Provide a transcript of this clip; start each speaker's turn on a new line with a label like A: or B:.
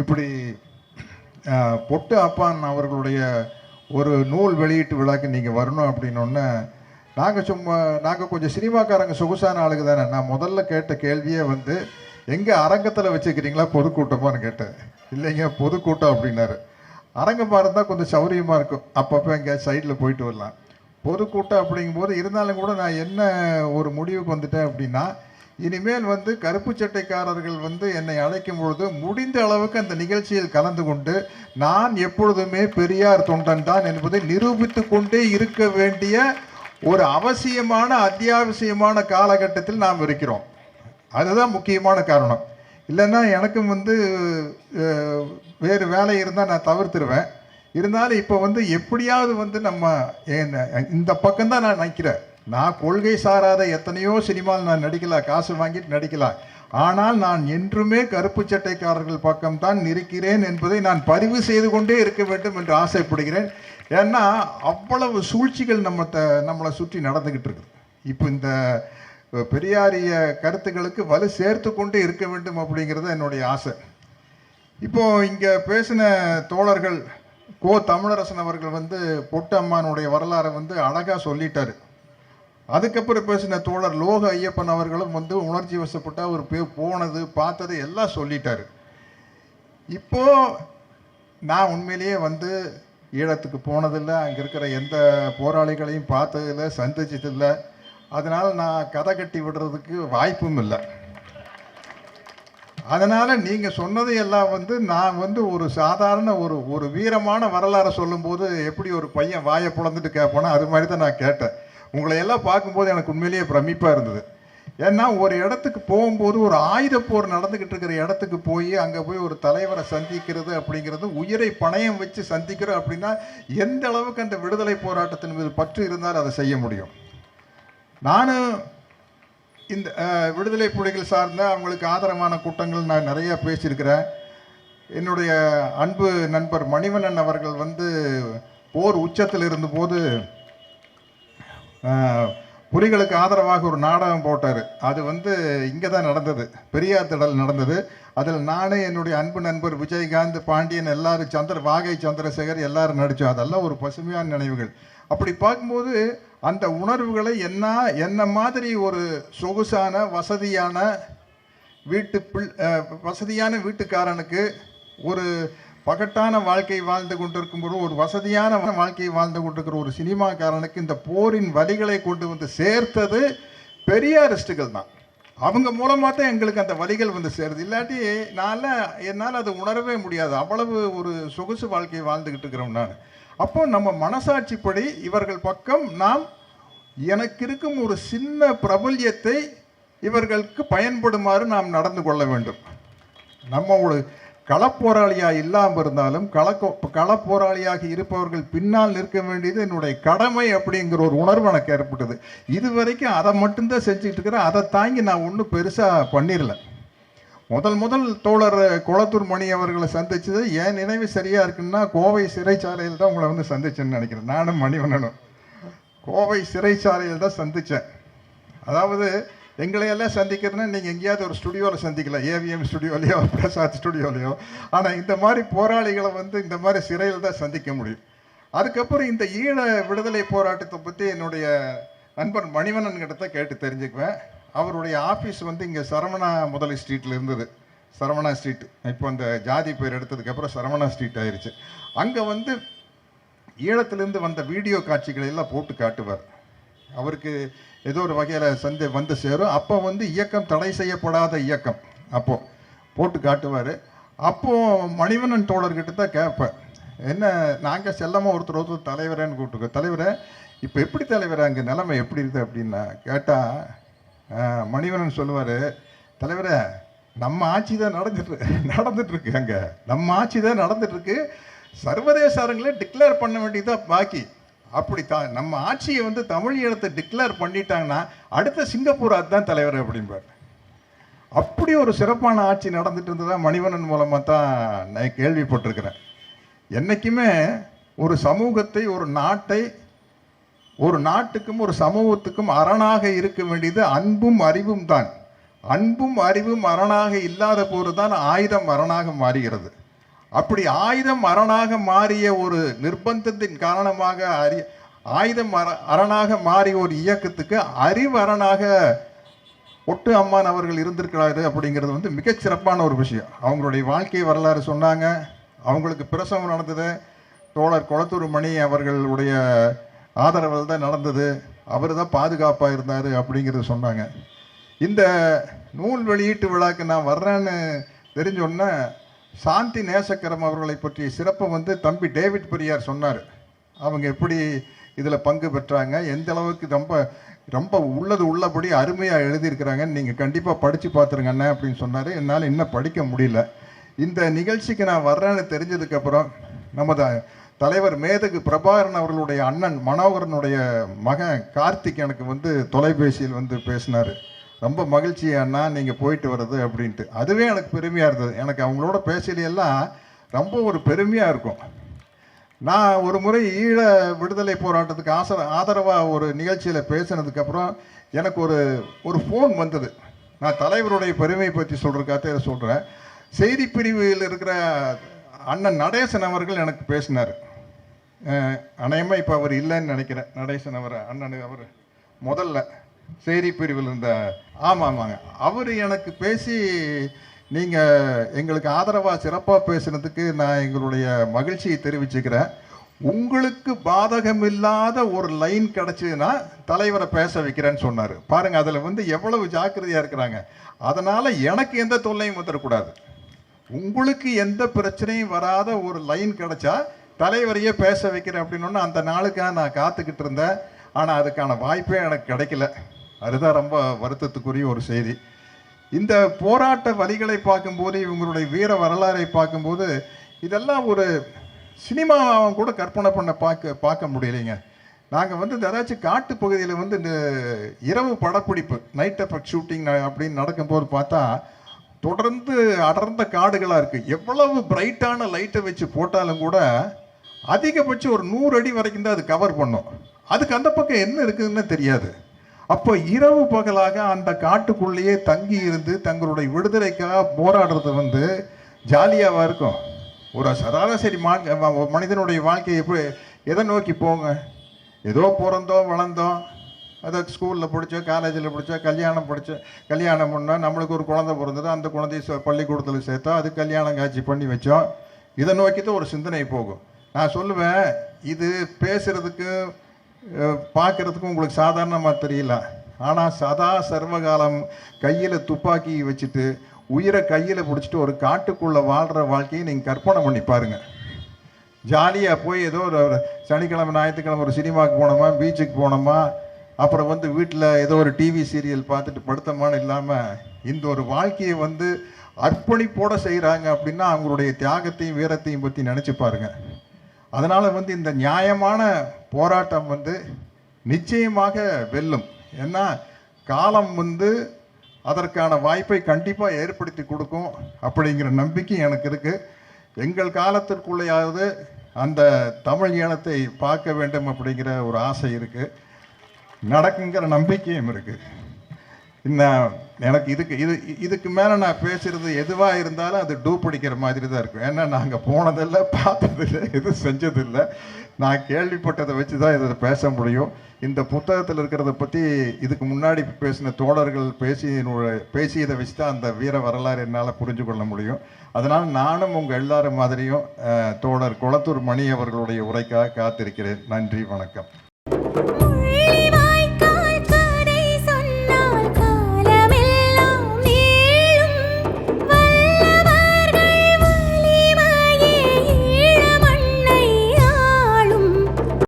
A: இப்படி பொட்டு அப்பான் அவர்களுடைய ஒரு நூல் வெளியீட்டு விழாக்கு நீங்கள் வரணும் அப்படின்னோடனே நாங்கள் சும்மா நாங்கள் கொஞ்சம் சினிமாக்காரங்க சொகுசான ஆளுங்க தானே. நான் முதல்ல கேட்ட கேள்வியே வந்து எங்கே அரங்கத்தில் வச்சுக்கிறீங்களா பொதுக்கூட்டமான்னு கேட்டேன். இல்லைங்க பொதுக்கூட்டம் அப்படின்னாரு. அரங்கமாக இருந்தால் கொஞ்சம் சௌரியமாக இருக்கும். அப்பப்போ எங்கேயாவது சைடில் போயிட்டு வரலாம். பொதுக்கூட்டம் அப்படிங்கும்போது இருந்தாலும் கூட நான் என்ன ஒரு முடிவுக்கு வந்துட்டேன் அப்படின்னா இனிமேல் வந்து கருப்பு சட்டைக்காரர்கள் வந்து என்னை அழைக்கும் பொழுது முடிந்த அளவுக்கு அந்த நிகழ்ச்சியில் கலந்து கொண்டு நான் எப்பொழுதுமே பெரியார் தொண்டன் தான் என்பதை நிரூபித்து கொண்டே இருக்க வேண்டிய ஒரு அவசியமான அத்தியாவசியமான காலகட்டத்தில் நாம் இருக்கிறோம். அதுதான் முக்கியமான காரணம். இல்லைன்னா எனக்கும் வந்து வேறு வேலை இருந்தால் நான் தவிர்த்துருவேன். இருந்தாலும் இப்போ வந்து எப்படியாவது வந்து நம்ம என்ன- இந்த பக்கம்தான் நான் நினைக்கிறேன். நான் கொள்கை சாராத எத்தனையோ சினிமாவில் நான் நடிக்கலாம் காசு வாங்கிட்டு நடிக்கலாம். ஆனால் நான் என்றுமே கருப்பு சட்டைக்காரர்கள் பக்கம்தான் இருக்கிறேன் என்பதை நான் பதிவு செய்து கொண்டே இருக்க வேண்டும் என்று ஆசைப்படுகிறேன். ஏன்னா அவ்வளவு சூழ்ச்சிகள் நம்ம த நம்மளை சுற்றி நடந்துக்கிட்டு இருக்குது. இப்போ இந்த பெரியாரிய கருத்துக்களுக்கு வலு சேர்த்து கொண்டு இருக்க வேண்டும் அப்படிங்கிறது என்னுடைய ஆசை. இப்போ இங்கே பேசின தோழர்கள் கோ. தமிழரசன் அவர்கள் வந்து பொட்டு அம்மானுடைய வரலாறை வந்து அழகாக சொல்லிட்டாரு. அதுக்கப்புறம் பேசின தோழர் லோக ஐயப்பன் அவர்களும் வந்து உணர்ச்சி வசப்பட்டு அவர் பே- போனது பார்த்தது எல்லாம் சொல்லிட்டார். இப்போ நான் உண்மையிலேயே வந்து ஈழத்துக்கு போனதில்லை அங்கே இருக்கிற எந்த போராளிகளையும் பார்த்ததில்லை சந்திச்சதில்லை. அதனால் நான் கதை கட்டி விடுறதுக்கு வாய்ப்பும் இல்லை. அதனால் நீங்கள் சொன்னது எல்லாம் வந்து நான் வந்து ஒரு சாதாரண ஒரு ஒரு வீரமான வரலாறை சொல்லும்போது எப்படி ஒரு பையன் வாயை பிளந்துட்டு கேட்பானோ அது மாதிரி தான் நான் கேட்டேன். உங்களை எல்லாம் பார்க்கும்போது எனக்கு உண்மையிலேயே பிரமிப்பாக இருந்தது. ஏன்னா ஒரு இடத்துக்கு போகும்போது ஒரு ஆயுத போர் நடந்துக்கிட்டு இருக்கிற இடத்துக்கு போய் அங்கே போய் ஒரு தலைவரை சந்திக்கிறது அப்படிங்கிறது உயிரை பணயம் வச்சு சந்திக்கிறோம் அப்படின்னா எந்த அளவுக்கு அந்த விடுதலை போராட்டத்தின் மீது பற்று இருந்தால் அதை செய்ய முடியும். நானும் இந்த விடுதலை புலிகள் சார்ந்த அவங்களுக்கு ஆதரவான கூட்டங்கள் நான் நிறையா பேசியிருக்கிறேன். என்னுடைய அன்பு நண்பர் மணிவண்ணன் அவர்கள் வந்து போர் உச்சத்தில் இருந்தபோது புலிகளுக்கு ஆதரவாக ஒரு நாடகம் போட்டார். அது வந்து இங்கே தான் நடந்தது. பெரியார் திடல் நடந்தது. அதில் நானே என்னுடைய அன்பு நண்பர் விஜயகாந்த் பாண்டியன் எல்லாரும் சந்திர வாகை சந்திரசேகர் எல்லாரும் நடித்தோம் அதெல்லாம் ஒரு பசுமையான நினைவுகள். அப்படி பார்க்கும்போது அந்த உணர்வுகளை என்ன என்ன மாதிரி ஒரு சொகுசான வசதியான வீட்டு பிள் வசதியான வீட்டுக்காரனுக்கு ஒரு பகட்டான வாழ்க்கை வாழ்ந்து கொண்டிருக்கும்போது ஒரு வசதியான வாழ்க்கையை வாழ்ந்து கொண்டிருக்கிற ஒரு சினிமாக்காரனுக்கு இந்த போரின் வழிகளை கொண்டு வந்து சேர்த்தது பெரியாரிஸ்டுகள் தான். அவங்க மூலமாக தான் எங்களுக்கு அந்த வழிகள் வந்து சேருது. இல்லாட்டி நான் என்னால் அதை உணரவே முடியாது. அவ்வளவு ஒரு சொகுசு வாழ்க்கையை வாழ்ந்துக்கிட்டு இருக்கிறோம் நான். அப்போ நம்ம மனசாட்சிப்படி இவர்கள் பக்கம் நாம் எனக்கு இருக்கும் ஒரு சின்ன பிரபல்யத்தை இவர்களுக்கு பயன்படுமாறு நாம் நடந்து கொள்ள வேண்டும். நம்ம ஒரு களப்போராளியாக இல்லாமல் இருந்தாலும் களக்கோ களப்போராளியாக இருப்பவர்கள் பின்னால் நிற்க வேண்டியது என்னுடைய கடமை அப்படிங்கிற ஒரு உணர்வு எனக்கு ஏற்பட்டது. இது வரைக்கும் அதை மட்டும்தான் செஞ்சுட்டு இருக்கிறேன். அதை தாங்கி நான் ஒன்றும் பெருசாக பண்ணிடல. முதல் முதல் தோழர் குளத்தூர் மணி அவர்களை சந்திச்சது என் நினைவு சரியாக இருக்குன்னா கோவை சிறைச்சாலையில் தான் உங்களை வந்து சந்திச்சேன்னு நினைக்கிறேன். நானும் மணிவண்ணனும். கோவை சிறைச்சாலையில் தான் சந்தித்தேன் அதாவது எங்களை எல்லாம் சந்திக்கிறதுனா நீங்கள் எங்கேயாவது ஒரு ஸ்டுடியோவில் சந்திக்கலாம். ஏவிஎம் ஸ்டுடியோலையோ பிரசாத் ஸ்டுடியோலையோ ஆனால் இந்த மாதிரி போராளிகளை வந்து இந்த மாதிரி சிறையில் தான் சந்திக்க முடியும். அதுக்கப்புறம் இந்த ஈழ விடுதலை போராட்டத்தை பற்றி என்னுடைய நண்பர் மணிவண்ணன் கிட்ட தான் கேட்டு தெரிஞ்சுக்குவேன். அவருடைய ஆஃபீஸ் வந்து இங்கே சரவணா முதலி ஸ்ட்ரீட்டில் இருந்தது. சரவணா ஸ்ட்ரீட் இப்போ அந்த ஜாதி பேர் எடுத்ததுக்கப்புறம் சரவணா ஸ்ட்ரீட் ஆயிடுச்சு அங்கே வந்து ஈழத்துலேருந்து வந்த வீடியோ காட்சிகளை எல்லாம் போட்டு காட்டுவார். அவருக்கு ஏதோ ஒரு வகையில் சந்தை வந்து சேரும். அப்போ வந்து இயக்கம் தடை செய்யப்படாத இயக்கம். அப்போது போட்டு காட்டுவார். அப்போ மணிவண்ணன் தோழர்கிட்ட தான் கேட்பேன். என்ன நாங்கள் செல்லமாக ஒருத்தர் ஒருத்தர் தலைவரேன்னு கூப்பிட்டுக்கோ. தலைவரே இப்போ எப்படி தலைவர் அங்கே நிலைமை எப்படி இருக்குது அப்படின்னா கேட்டால் மணிவண்ணன் சொல்லுவார் தலைவரே நம்ம ஆட்சி தான் நடந்துட்டு நடந்துட்டுருக்கு அங்கே. நம்ம ஆட்சி தான் நடந்துட்டுருக்கு சர்வதேச அரங்கில் டிக்ளேர் பண்ண வேண்டியதா பாக்கி. அப்படி த நம்ம ஆட்சியை வந்து தமிழ் இனத்தை டிக்ளேர் பண்ணிட்டாங்கன்னா அடுத்த சிங்கப்பூர் அதுதான் தலைவர் அப்படிம்பார். அப்படி ஒரு சிறப்பான ஆட்சி நடந்துட்டு இருந்ததாக மணிவண்ணன் மூலமாக தான் நான் கேள்விப்பட்டிருக்கிறேன். என்னைக்குமே ஒரு சமூகத்தை ஒரு நாட்டை ஒரு நாட்டுக்கும் ஒரு சமூகத்துக்கும் அரணாக இருக்க வேண்டியது அன்பும் அறிவும் தான். அன்பும் அறிவும் அரணாக இல்லாத போது தான் ஆயுதம் அரணாக மாறுகிறது. அப்படி ஆயுதம் அரணாக மாறிய ஒரு நிர்பந்தத்தின் காரணமாக அறி ஆயுதம் அர அரணாக மாறிய ஒரு இயக்கத்துக்கு அறிவு அரணாக ஒட்டு அம்மான் அவர்கள் இருந்திருக்கிறாரு அப்படிங்கிறது வந்து மிகச் சிறப்பான ஒரு விஷயம். அவங்களுடைய வாழ்க்கை வரலாறு சொன்னாங்க. அவங்களுக்கு பிரசவம் நடந்தது. தோழர் குளத்தூர் மணி அவர்களுடைய ஆதரவில் தான் நடந்தது. அவர் தான் பாதுகாப்பாக இருந்தார் அப்படிங்கிறது சொன்னாங்க. இந்த நூல் வெளியீட்டு விழாக்கு நான் வர்றேன்னு தெரிஞ்சோன்னே சாந்தி நேசக்கரம் அவர்களை பற்றிய சிறப்பை வந்து தம்பி டேவிட் பெரியார் சொன்னார். அவங்க எப்படி இதில் பங்கு பெற்றாங்க எந்த அளவுக்கு ரொம்ப ரொம்ப உள்ளது உள்ளபடி அருமையாக எழுதியிருக்கிறாங்கன்னு நீங்கள் கண்டிப்பாக படித்து பார்த்துருங்க அண்ணன் அப்படின்னு சொன்னார். என்னால் இன்னும் படிக்க முடியல. இந்த நிகழ்ச்சிக்கு நான் வர்றேன்னு தெரிஞ்சதுக்கப்புறம் நமது தலைவர் மேதகு பிரபாகரன் அவர்களுடைய அண்ணன் மனோகரனுடைய மகன் கார்த்திக் எனக்கு வந்து தொலைபேசியில் வந்து பேசினார். ரொம்ப மகிழ்ச்சி அண்ணா நீங்கள் போயிட்டு வர்றது அப்படின்ட்டு. அதுவே எனக்கு பெருமையாக இருந்தது. எனக்கு அவங்களோட பேசலையெல்லாம் ரொம்ப ஒரு பெருமையாக இருக்கும். நான் ஒரு முறை ஈழ விடுதலை போராட்டத்துக்கு ஆசர ஆதரவாக ஒரு நிகழ்ச்சியில் பேசினதுக்கப்புறம் எனக்கு ஒரு ஒரு ஃபோன் வந்தது. நான் தலைவருடைய பெருமையை பற்றி சொல்கிறக்காக இதை சொல்கிறேன் செய்தி பிரிவில் இருக்கிற அண்ணன் நடேசன் அவர்கள் எனக்கு பேசினார். அநேகமாக இப்போ அவர் இல்லைன்னு நினைக்கிறேன். நடேசன் அவர் அண்ணன் அவர் முதல்ல. செய்தி பிரிவில் இருந்த ஆமாம் ஆமாங்க. அவர் எனக்கு பேசி நீங்கள் எங்களுக்கு ஆதரவாக சிறப்பாக பேசினதுக்கு நான் எங்களுடைய மகிழ்ச்சியை தெரிவிச்சுக்கிறேன். உங்களுக்கு பாதகமில்லாத ஒரு லைன் கிடச்சிதுன்னா தலைவரை பேச வைக்கிறேன்னு சொன்னார். பாருங்கள் அதில் வந்து எவ்வளவு ஜாக்கிரதையாக இருக்கிறாங்க. அதனால் எனக்கு எந்த தொல்லையும் வந்துடக்கூடாது உங்களுக்கு எந்த பிரச்சனையும் வராத ஒரு லைன் கிடச்சா தலைவரையே பேச வைக்கிறேன் அப்படின்னு அந்த நாளுக்காக நான் காத்துக்கிட்டு இருந்தேன். ஆனால் அதுக்கான வாய்ப்பே எனக்கு கிடைக்கல. அதுதான் ரொம்ப வருத்தத்துக்குரிய ஒரு செய்தி. இந்த போராட்ட வழிகளை பார்க்கும்போது இவங்களுடைய வீர வரலாறை பார்க்கும்போது இதெல்லாம் ஒரு சினிமாவும் கூட கற்பனை பண்ண பார்க்க பார்க்க முடியலைங்க. நாங்கள் வந்து ஏதாச்சும் காட்டு பகுதியில் வந்து இந்த இரவு படப்பிடிப்பு நைட் எஃபெக்ட் ஷூட்டிங் அப்படின்னு நடக்கும்போது பார்த்தா தொடர்ந்து அடர்ந்த காடுகளாக இருக்குது எவ்வளவு பிரைட்டான லைட்டை வச்சு போட்டாலும் கூட அதிகபட்சம் ஒரு நூறு அடி வரைக்கும் தான் அது கவர் பண்ணும். அதுக்கு அந்த பக்கம் என்ன இருக்குதுன்னு தெரியாது. அப்போ இரவு பகலாக அந்த காட்டுக்குள்ளேயே தங்கி இருந்து தங்களுடைய விடுதலைக்காக போராடுறது வந்து ஜாலியாகவாக இருக்கும். ஒரு சராசரி மா மனிதனுடைய வாழ்க்கையை எப்படி எதை நோக்கி போங்க? ஏதோ பிறந்தோம் வளர்ந்தோம். அதை ஸ்கூலில் படித்தோம் காலேஜில் படித்தோம் கல்யாணம் படித்தோம் கல்யாணம் பண்ணோம் நம்மளுக்கு ஒரு குழந்தை பிறந்தது அந்த குழந்தைய பள்ளிக்கூடத்தில் சேர்த்தோம் அது கல்யாணம் காட்சி பண்ணி வச்சோம். இதை நோக்கி தான் ஒரு சிந்தனை போகும். நான் சொல்லுவேன் இது பேசுகிறதுக்கு பார்க்குறதுக்கும் உங்களுக்கு சாதாரணமாக தெரியல. ஆனால் சதா சர்வகாலம் கையில் துப்பாக்கி வச்சுட்டு உயிரை கையில் பிடிச்சிட்டு ஒரு காட்டுக்குள்ளே வாழ்கிற வாழ்க்கையை நீங்கள் கற்பனை பண்ணி பாருங்கள் ஜாலியாக போய் ஏதோ ஒரு சனிக்கிழமை ஞாயிற்றுக்கிழமை ஒரு சினிமாவுக்கு போனோமா பீச்சுக்கு போனோமா அப்புறம் வந்து வீட்டில் ஏதோ ஒரு டிவி சீரியல் பார்த்துட்டு படுத்தமான்னு இல்லாமல் இந்த ஒரு வாழ்க்கையை வந்து அர்ப்பணிப்போடு செய்கிறாங்க அப்படின்னா அவங்களுடைய தியாகத்தையும் வீரத்தையும் பற்றி நினச்சி பாருங்கள் அதனால் வந்து இந்த நியாயமான போராட்டம் வந்து நிச்சயமாக வெல்லும். ஏன்னா காலம் வந்து அதற்கான வாய்ப்பை கண்டிப்பாக ஏற்படுத்தி கொடுக்கும் அப்படிங்கிற நம்பிக்கை எனக்கு இருக்குது எங்கள் காலத்திற்குள்ளேயாவது அந்த தமிழ் ஈழத்தை பார்க்க வேண்டும் அப்படிங்கிற ஒரு ஆசை இருக்குது நடக்குங்கிற நம்பிக்கையும் இருக்குது இந்த எனக்கு இதுக்கு இது இதுக்கு மேலே நான் பேசுகிறது எதுவாக இருந்தாலும் அது டூ பிடிக்கிற மாதிரி தான் இருக்கும். ஏன்னா நாங்கள் போனதில்லை பார்த்ததில்லை எதுவும் செஞ்சதில்லை. நான் கேள்விப்பட்டதை வச்சு தான் இதை பேச முடியும். இந்த புத்தகத்தில் இருக்கிறத பற்றி இதுக்கு முன்னாடி பேசின தோழர்கள் பேசி பேசியதை வச்சு தான் அந்த வீர வரலாறு என்னால் புரிஞ்சு கொள்ள முடியும். அதனால் நானும் உங்கள் எல்லாரும் மாதிரியும் தோழர் குளத்தூர் மணி அவர்களுடைய உரைக்காக காத்திருக்கிறேன். நன்றி வணக்கம்.